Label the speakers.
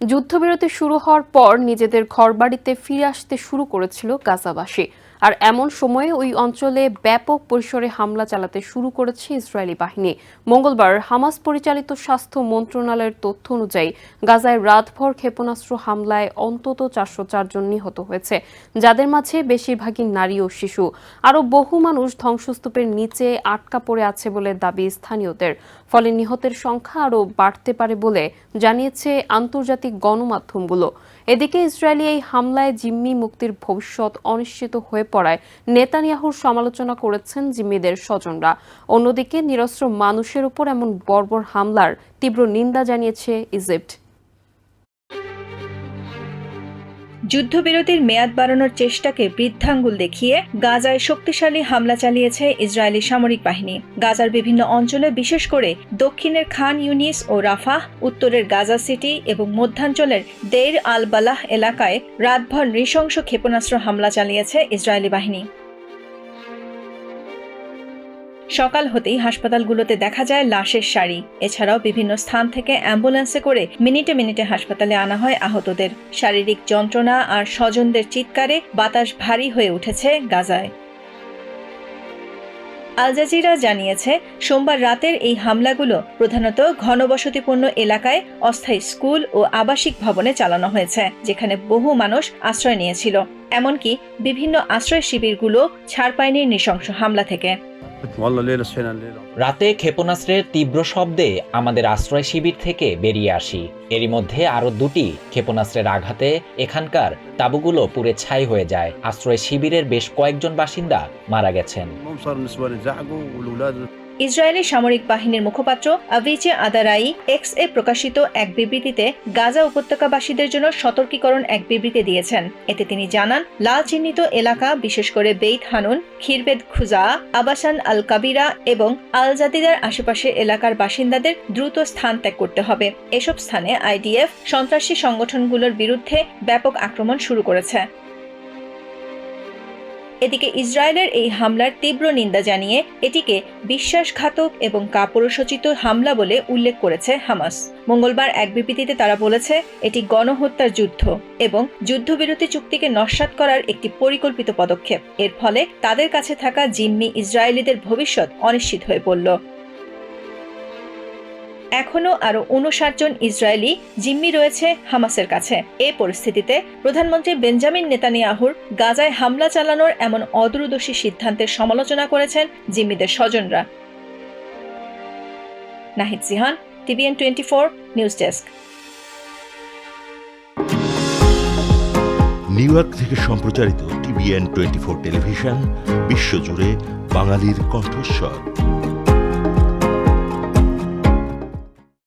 Speaker 1: যুদ্ধবিরতি শুরু হওয়ার পর নিজেদের ঘরবাড়িতে ফিরে আসতে শুরু করেছিল গাজাবাসী। আর এমন সময়ে ওই অঞ্চলে ব্যাপক পরিসরে হামলা চালাতে শুরু করেছে ইসরায়েলি বাহিনী। মঙ্গলবার হামাস পরিচালিত স্বাস্থ্য মন্ত্রণালয়ের তথ্য অনুযায়ী গাজায় রাতভর ক্ষেপণাস্ত্র হামলায় অন্তত চারশো জন নিহত হয়েছে, যাদের মাঝে বেশিরভাগই নারী ও শিশু। আরও বহু মানুষ ধ্বংসস্তূপের নিচে আটকা পড়ে আছে বলে দাবি স্থানীয়দের। ফলে নিহতের সংখ্যা আরও বাড়তে পারে বলে জানিয়েছে আন্তর্জাতিক গণমাধ্যমগুলো। এদিকে ইসরায়েলি এই হামলায় জিম্মি মুক্তির ভবিষ্যৎ অনিশ্চিত হয়ে পড়ায় নেতানিয়াহুর সমালোচনা করেছেন জিম্মিদের স্বজনরা। অন্যদিকে নিরস্ত্র মানুষের উপর এমন বর্বর হামলার তীব্র নিন্দা জানিয়েছে ইজিপ্ট।
Speaker 2: যুদ্ধবিরতির মেয়াদ বাড়ানোর চেষ্টাকে বৃদ্ধাঙ্গুল দেখিয়ে গাজায় শক্তিশালী হামলা চালিয়েছে ইসরায়েলি সামরিক বাহিনী। গাজার বিভিন্ন অঞ্চলে বিশেষ করে দক্ষিণের খান ইউনিস ও রাফাহ উত্তরের গাজা সিটি এবং মধ্যাঞ্চলের দেইর আল বালাহ এলাকায় রাতভর নৃশংস ক্ষেপণাস্ত্র হামলা চালিয়েছে ইসরায়েলি বাহিনী। সকাল হতেই হাসপাতালগুলোতে দেখা যায় লাশের সারি। এছাড়াও বিভিন্ন স্থান থেকে অ্যাম্বুলেন্সে করে মিনিটে মিনিটে হাসপাতালে আনা হয় আহতদের। শারীরিক যন্ত্রণা আর স্বজনদের চিৎকারে বাতাস ভারী হয়ে উঠেছে গাজায়। আল জাজিরা জানিয়েছে, সোমবার রাতের এই হামলাগুলো প্রধানত ঘনবসতিপূর্ণ এলাকায় অস্থায়ী স্কুল ও আবাসিক ভবনে চালানো হয়েছে, যেখানে বহু মানুষ আশ্রয় নিয়েছিল। এমনকি বিভিন্ন আশ্রয় শিবিরগুলো ছাড় পায়নি নৃশংস হামলা থেকে।
Speaker 3: রাতে ক্ষেপণাস্ত্রের তীব্র শব্দে আমাদের আশ্রয় শিবির থেকে বেরিয়ে আসি। এরই মধ্যে আরও দুটি ক্ষেপণাস্ত্রের আঘাতে এখানকার তাবুগুলো পুরে ছাই হয়ে যায়। আশ্রয় শিবিরের বেশ কয়েকজন বাসিন্দা মারা গেছেন।
Speaker 2: ইসরায়েলি সামরিক বাহিনীর মুখপাত্র আভিচে আদারাই এক্স এ প্রকাশিত এক বিবৃতিতে গাজা উপত্যকাবাসীদের জন্য সতর্কীকরণ এক বিবৃতি দিয়েছেন। এতে তিনি জানান লাল চিহ্নিত এলাকা, বিশেষ করে বেইত হানুন খিরবেদ খুজা, আবাসান আল কাবিরা এবং আল জাদিদার আশেপাশে এলাকার বাসিন্দাদের দ্রুত স্থান ত্যাগ করতে হবে। এসব স্থানে আইডিএফ, সন্ত্রাসী সংগঠনগুলোর বিরুদ্ধে ব্যাপক আক্রমণ শুরু করেছে। এদিকে ইসরায়েলের এই হামলার তীব্র নিন্দা জানিয়ে এটিকে বিশ্বাসঘাতক এবং কাপড়সচিত হামলা বলে উল্লেখ করেছে হামাস। মঙ্গলবার এক বিবৃতিতে তারা বলেছে, এটি গণহত্যার যুদ্ধ এবং যুদ্ধবিরতি চুক্তিকে নস্বাত করার একটি পরিকল্পিত পদক্ষেপ। এর ফলে তাদের কাছে থাকা জিম্মি ইসরায়েলিদের ভবিষ্যৎ অনিশ্চিত হয়ে পড়ল। এখনও আরও উনষাট জন ইসরায়েলি জিম্মি রয়েছে হামাসের কাছে। এ পরিস্থিতিতে প্রধানমন্ত্রী বেঞ্জামিন নেতানিয়াহুর গাজায় হামলা চালানোর এমন অদূরদর্শী সিদ্ধান্তের সমালোচনা করেছেন জিম্মিদের স্বজনরা। Nahid Sihan, TVN twenty four news desk.
Speaker 4: New York থেকে সম্প্রচারিত টিভিএন টোয়েন্টি ফোর টেলিভিশন, বিশ্বজুড়ে বাঙালির কণ্ঠস্বর।